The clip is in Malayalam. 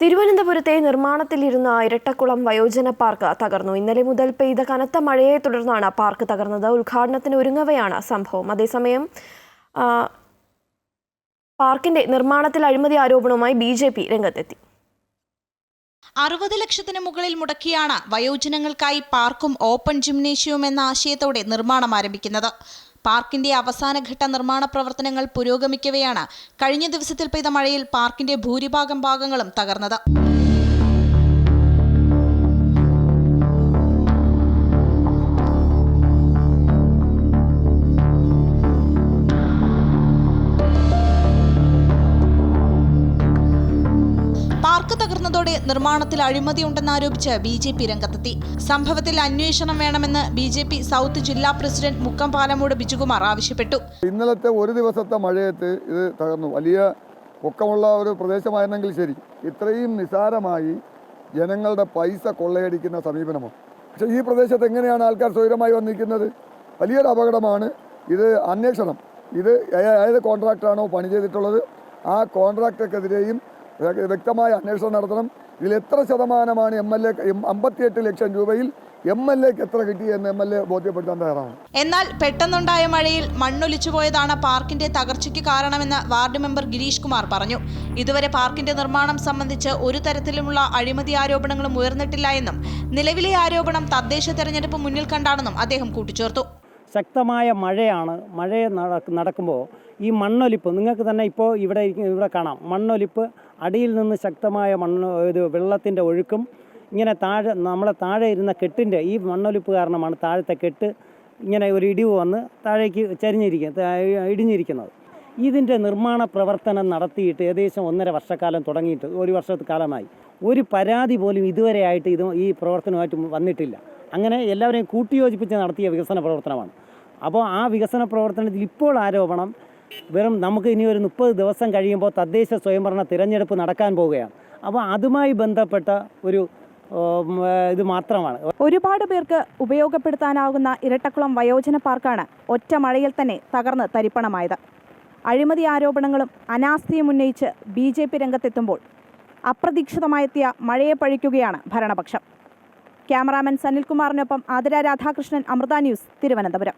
തിരുവനന്തപുരത്തെ നിർമ്മാണത്തിലിരുന്ന ഇരട്ടക്കുളം വയോജന പാർക്ക് തകർന്നു. ഇന്നലെ മുതൽ പെയ്ത കനത്ത മഴയെ തുടർന്നാണ് പാർക്ക് തകർന്നത്. ഉദ്ഘാടനത്തിന് ഒരുങ്ങവെയാണ് സംഭവം. അതേസമയം പാർക്കിന്റെ നിർമ്മാണത്തിൽ അഴിമതി ആരോപണവുമായി ബി ജെ പി രംഗത്തെത്തി. അറുപത് ലക്ഷത്തിന് മുകളിൽ മുടക്കിയാണ് വയോജനങ്ങൾക്കായി പാർക്കും ഓപ്പൺ ജിംനേഷ്യവും എന്ന ആശയത്തോടെ നിർമ്മാണം ആരംഭിക്കുന്നത്. പാർക്കിന്റെ അവസാനഘട്ട നിർമ്മാണ പ്രവർത്തനങ്ങൾ പുരോഗമിക്കവെയാണ് കഴിഞ്ഞ ദിവസത്തിൽ പെയ്ത മഴയിൽ പാർക്കിന്റെ ഭൂരിഭാഗം ഭാഗങ്ങളും തകർന്നത്. പാർക്ക് തകർന്നതോടെ നിർമ്മാണത്തിൽ അഴിമതിയുണ്ടെന്നാരോപിച്ച് ബി ജെ പി രംഗത്തെത്തി. സംഭവത്തിൽ അന്വേഷണം വേണമെന്ന് ബി ജെ പി സൗത്ത് ജില്ലാ പ്രസിഡന്റ് മുക്കം പാലമൂട് ബിജുകുമാർ ആവശ്യപ്പെട്ടു. ഇന്നലത്തെ ഒരു ദിവസത്തെ മഴയത്ത് ഇത് തകർന്നു. വലിയ പൊക്കമുള്ള ഒരു പ്രദേശമായിരുന്നെങ്കിൽ ശരി. ഇത്രയും നിസാരമായി ജനങ്ങളുടെ പൈസ കൊള്ളയടിക്കുന്ന സമീപനമോ? പക്ഷേ ഈ പ്രദേശത്ത് എങ്ങനെയാണ് ആൾക്കാർ സ്വൈരമായി വന്നിരിക്കുന്നത്? വലിയൊരു അപകടമാണ് ഇത് അന്വേഷണം. ഇത് ഏത് കോൺട്രാക്ടറാണോ പണി ചെയ്തിട്ടുള്ളത്? ആ കോൺട്രാക്ടർക്കെതിരെയും വ്യക്തമായ അന്വേഷണം നടത്തണം. ഇതിൽ എത്ര ശതമാനമാണ് എം എൽ എ അമ്പത്തിയെട്ട് ലക്ഷം രൂപയിൽ എം എൽ എക്ക് എത്ര കിട്ടി എന്ന് എം എൽ എ ബോധ്യപ്പെടുത്താൻ തയ്യാറാണ്. എന്നാൽ പെട്ടെന്നുണ്ടായ മഴയിൽ മണ്ണൊലിച്ചു പോയതാണ് പാർക്കിന്റെ തകർച്ചയ്ക്ക് കാരണമെന്ന് വാർഡ് മെമ്പർ ഗിരീഷ് കുമാർ പറഞ്ഞു. ഇതുവരെ പാർക്കിന്റെ നിർമ്മാണം സംബന്ധിച്ച് ഒരു തരത്തിലുമുള്ള അഴിമതി ആരോപണങ്ങളും ഉയർന്നിട്ടില്ല എന്നും നിലവിലെ ആരോപണം തദ്ദേശ തെരഞ്ഞെടുപ്പ് മുന്നിൽ കണ്ടാണെന്നും അദ്ദേഹം കൂട്ടിച്ചേർത്തു. ശക്തമായ മഴയാണ്. മഴ നടക്കുമ്പോൾ ഈ മണ്ണൊലിപ്പ് നിങ്ങൾക്ക് തന്നെ ഇപ്പോൾ ഇവിടെ ഇവിടെ കാണാം. മണ്ണൊലിപ്പ് അടിയിൽ നിന്ന് ശക്തമായ മണ്ണ് ഇത് വെള്ളത്തിന്റെ ഒഴുക്കും ഇങ്ങനെ താഴെ നമ്മളെ താഴെ ഇരുന്ന കെട്ടിന്റെ ഈ മണ്ണൊലിപ്പ് കാരണമാണ് താഴത്തെ കെട്ട് ഇങ്ങനെ ഒരു ഇടിവ് വന്ന് താഴേക്ക് ചരിഞ്ഞിരിക്കുന്നത് ഇടിഞ്ഞിരിക്കുന്നത്. ഇതിന്റെ നിർമ്മാണ പ്രവർത്തനം നടത്തിയിട്ട് ഏകദേശം ഒന്നര വർഷക്കാലം തുടങ്ങിയിട്ട് ഒരു വർഷക്കാലമായി. ഒരു പരാതി പോലും ഇതുവരെ ആയിട്ട് ഇത് ഈ പ്രവർത്തനമായിട്ട് വന്നിട്ടില്ല. അങ്ങനെ എല്ലാവരെയും കൂട്ടിയോജിപ്പിച്ച് നടത്തിയ വികസന പ്രവർത്തനമാണ്. അപ്പോൾ ആ വികസന പ്രവർത്തനത്തിൽ ഇപ്പോൾ ആരോപണം വെറും നമുക്ക് ഇനി ഒരു മുപ്പത് ദിവസം കഴിയുമ്പോൾ തദ്ദേശ സ്വയംഭരണ തിരഞ്ഞെടുപ്പ് നടക്കാൻ പോവുകയാണ്. അപ്പോൾ അതുമായി ബന്ധപ്പെട്ട ഒരു ഇത് മാത്രമാണ്. ഒരുപാട് പേർക്ക് ഉപയോഗപ്പെടുത്താനാകുന്ന ഇരട്ടക്കുളം വയോജന പാർക്കാണ് ഒറ്റ മഴയിൽ തന്നെ തകർന്ന് തരിപ്പണമായത്. അഴിമതി ആരോപണങ്ങളും അനാസ്ഥയും ഉന്നയിച്ച് ബി ജെ പി രംഗത്തെത്തുമ്പോൾ അപ്രതീക്ഷിതമായെത്തിയ മഴയെ പഴിക്കുകയാണ് ഭരണപക്ഷം. ക്യാമറാമാൻ സനിൽകുമാറിനൊപ്പം ആതിര രാധാകൃഷ്ണൻ അമൃത ന്യൂസ് തിരുവനന്തപുരം.